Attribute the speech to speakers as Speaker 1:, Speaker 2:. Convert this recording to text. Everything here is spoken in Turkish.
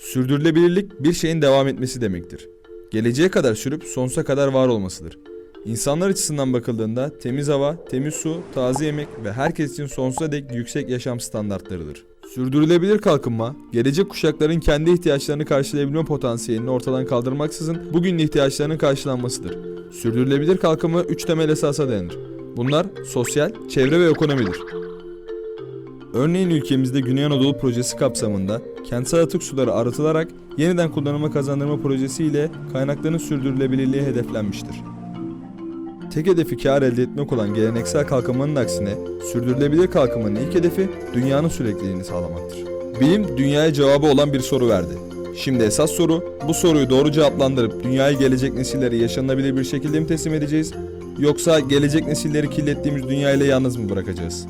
Speaker 1: Sürdürülebilirlik bir şeyin devam etmesi demektir. Geleceğe kadar sürüp sonsuza kadar var olmasıdır. İnsanlar açısından bakıldığında temiz hava, temiz su, taze yemek ve herkes için sonsuza dek yüksek yaşam standartlarıdır. Sürdürülebilir kalkınma, gelecek kuşakların kendi ihtiyaçlarını karşılayabilme potansiyelini ortadan kaldırmaksızın bugünün ihtiyaçlarının karşılanmasıdır. Sürdürülebilir kalkınma 3 temel esasa dayanır. Bunlar sosyal, çevre ve ekonomidir. Örneğin ülkemizde Güney Anadolu projesi kapsamında kentsel atık suları arıtılarak yeniden kullanıma kazandırma projesi ile kaynakların sürdürülebilirliği hedeflenmiştir. Tek hedefi kar elde etmek olan geleneksel kalkınmanın aksine sürdürülebilir kalkınmanın ilk hedefi dünyanın sürekliliğini sağlamaktır. Bilim dünyaya cevabı olan bir soru verdi. Şimdi esas soru bu soruyu doğru cevaplandırıp dünyayı gelecek nesillere yaşanabilir bir şekilde mi teslim edeceğiz yoksa gelecek nesilleri kirlettiğimiz dünya ile yalnız mı bırakacağız?